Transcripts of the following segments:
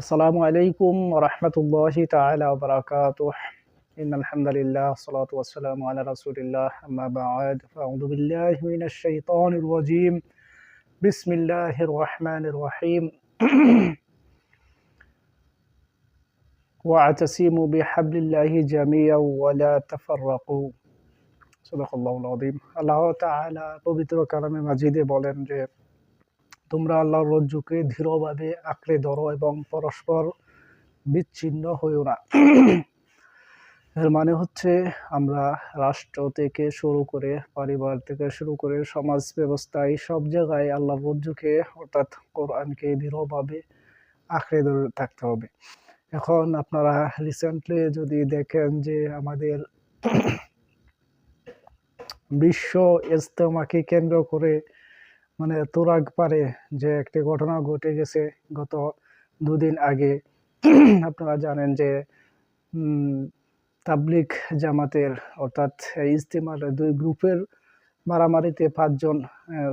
আসসালামু আলাইকুম রহমতুল্লাহি তাআলা ওয়া বারাকাতুহ إن الحمد لله والصلاة والسلام على رسول الله أما بعد فأعوذ بالله من الشيطان الرجيم بسم الله الرحمن الرحيم واعتصموا بحبل الله جميعا ولا تفرقوا صدق الله العظيم আল্লাহ তাআলা পবিত্র কালামে মাজিদে বলেন যে তোমরা আল্লাহর রজ্জুকে দৃঢ়ভাবে আঁকড়ে ধরো এবং পরস্পর বিচ্ছিন্ন হইও না। এর মানে হচ্ছে আমরা রাষ্ট্র থেকে শুরু করে পরিবার থেকে শুরু করে সমাজ ব্যবস্থায় সব জায়গায় আল্লাহ রজ্জুকে অর্থাৎ কোরআনকে দৃঢ়ভাবে আঁকড়ে ধরে থাকতে হবে। এখন আপনারা রিসেন্টলি যদি দেখেন যে আমাদের বিশ্ব ইজতেমাকে কেন্দ্র করে মানে তোরাগ পারে যে একটি ঘটনা ঘটে গেছে গত দুদিন আগে, আপনারা জানেন যে তাবলিক জামাতের অর্থাৎ ইজতেমার দুই গ্রুপের মারামারিতে পাঁচজন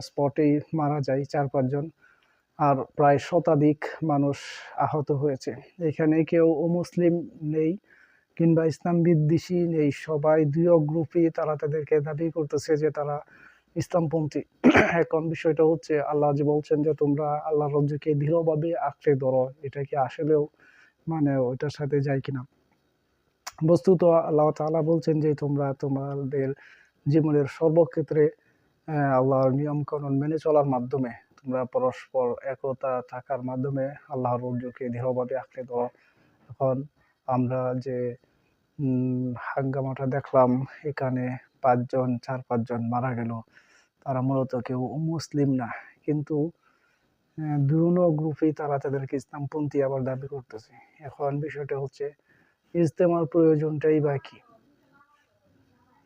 স্পটেই মারা যায়, চার পাঁচজন, আর প্রায় শতাধিক মানুষ আহত হয়েছে। এখানে কেউ মুসলিম নেই কিংবা ইসলাম বিদ্বেষী নেই। সবাই দুই গ্রুপই তারা তাদেরকে দাবি করতেছে যে তারা ইসলামপন্থী। এখন বিষয়টা হচ্ছে, আল্লাহ যে বলছেন যে তোমরা আল্লাহ রজ্জুকে দৃঢ়ভাবে আঁকড়ে ধরো, এটা কি আসলেও মানে ওইটার সাথে যায় কিনা? বস্তুত আল্লাহ তালা বলছেন যে তোমরা তোমাদের জীবনের সর্বক্ষেত্রে আল্লাহর নিয়ম কানুন মেনে চলার মাধ্যমে, তোমরা পরস্পর একতা থাকার মাধ্যমে আল্লাহর রজ্জুকে দৃঢ়ভাবে আঁকড়ে ধরো। এখন আমরা যে হাঙ্গামাটা দেখলাম, এখানে পাঁচজন, চার, পাঁচজন মারা গেল। তারা মূলত কেউ মুসলিম না। কিন্তু দুনো গ্রুপেই তারা তাদেরকে ইসলামপন্থী আবার দাবি করতেছে। এখন বিষয়টা হচ্ছে, ইজতেমার প্রয়োজনটাই বা কি?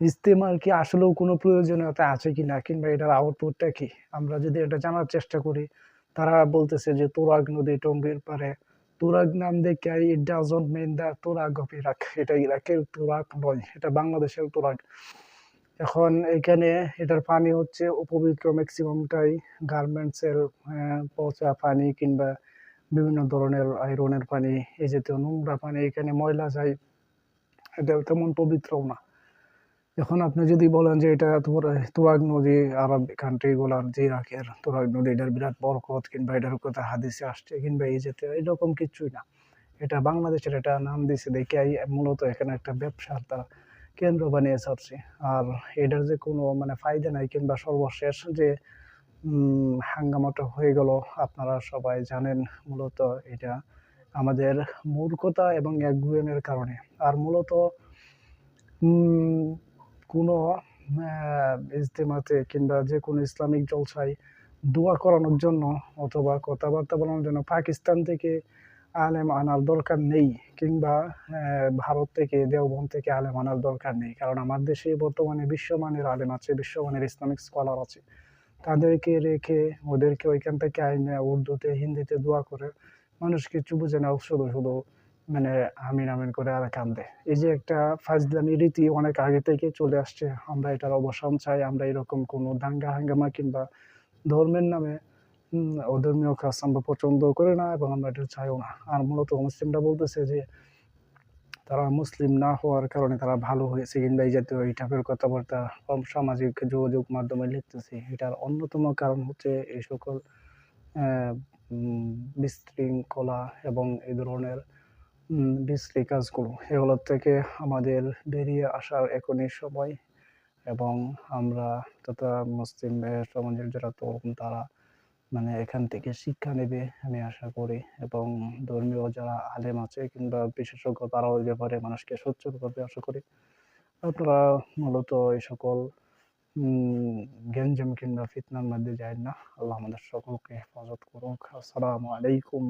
ইজতেমার কি আসলেও কোনো প্রয়োজনীয়তা আছে কি না? কিংবা এটার আউটপুটটা কি? আমরা যদি এটা জানার চেষ্টা করি, তারা বলতেছে যে তোরাগ নদী, টঙ্গির পারে তুরাগ নাম দেখে it doesn't mean the Turag of Iraq এটা ইরাকের তুরাগ নয়, এটা বাংলাদেশের তুরাগ। এখন এখানে এটার পানি হচ্ছে উপবিক্র ম্যাক্সিমামটাই গার্মেন্টসের পচা পানি কিংবা বিভিন্ন ধরনের আয়রনের পানি, এই জাতীয় নোংরা পানি এখানে ময়লা যায়। এটা তেমন পবিত্রও না। এখন আপনি যদি বলেন যে এটা তুরাগ নদী, আরব কান্ট্রিগুলার যে ইরাকের তুরাগ নদী, এটার বিরাট বরকত কিংবা এটার কথা হাদিসে আসছে কিংবা এই জাতীয় এরকম কিছুই না। এটা বাংলাদেশের এটা নাম দিছে, দেখে মূলত এখানে একটা ব্যবসার তার কেন্দ্র বানিয়ে ছাড়ছে আর এটার যে কোনো মানে ফায়দা নাই কিংবা সর্বশেষ যে হাঙ্গামাটা হয়ে গেল, আপনারা সবাই জানেন মূলত এটা আমাদের মূর্খতা এবং একগুয়েমের কারণে। আর মূলত কোনো ইজতেমাতে কিংবা যে কোনো ইসলামিক জলসায় দোয়া করানোর জন্য অথবা কথাবার্তা বলানোর জন্য পাকিস্তান থেকে আলেম আনার দরকার নেই কিংবা ভারত থেকে দেওবন থেকে আলেম আনার দরকার নেই। কারণ আমার দেশে বর্তমানে বিশ্বমানের আলেম আছে, বিশ্বমানের ইসলামিক স্কলার আছে। তাদেরকে রেখে ওদেরকে ওইখান থেকে আইনে উর্দুতে, হিন্দিতে দোয়া করে মানুষ কিছু বুঝে শুধু শুধু মানে আমিন আমিন করে আর কান্দে। এই যে একটা ফাজদানি রীতি অনেক আগে থেকে চলে আসছে, আমরা এটার অবসান চাই, আমরা এরকম কোনো দাঙ্গা হাঙ্গামা কিংবা ধর্মের নামে অধর্মীয় কাজ আমরা পছন্দ করে না এবং আমরা এটা চাইও না। আর মূলত মুসলিমরা বলতেছে যে, তারা মুসলিম না হওয়ার কারণে তারা ভালো হয়েছে কিংবা এই জাতীয় এই টাইপের কথাবার্তা সামাজিক যোগাযোগ মাধ্যমে লিখতেছে। এটার অন্যতম কারণ হচ্ছে এই সকল বিশৃঙ্খলা এবং এই ধরনের বিশ্রী কাজগুলো এগুলোর থেকে আমাদের বেরিয়ে আসার এখনই সময় এবং আমরা তথা মুসলিম সমাজের যারা তরুণ, তারা মানে এখান থেকে শিক্ষা নেবে আমি আশা করি এবং ধর্মীয় যারা আলেম আছে কিংবা বিশেষজ্ঞ, তারাও ওই ব্যাপারে মানুষকে সচ্ছল করবে আশা করি। আপনারা মূলত এই সকল গ্যাঞ্জাম কিংবা ফিতনার মধ্যে যায় না। আল্লাহ আমাদের সকলকে হেফাজত করুক। আসসালামু আলাইকুম।